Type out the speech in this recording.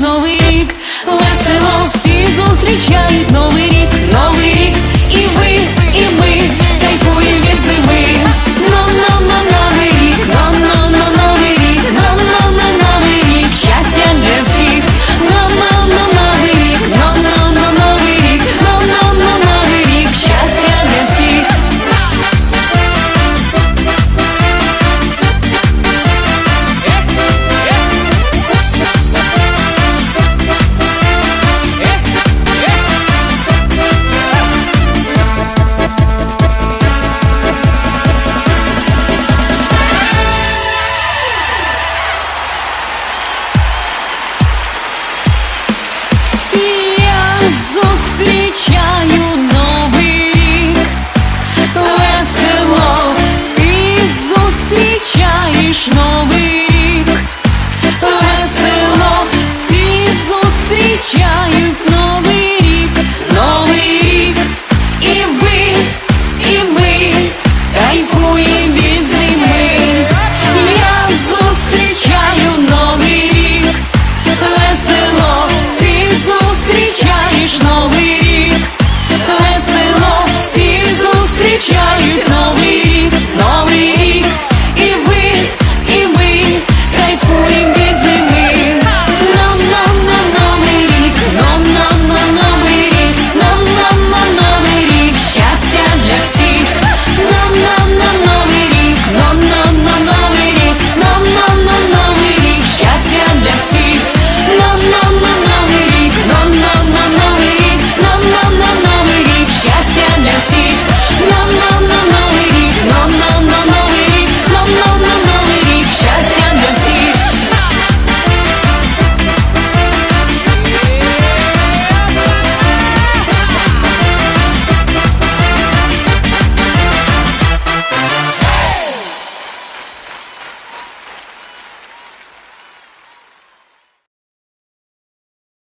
новий рік, весело всі зустрічають. Зустрічаю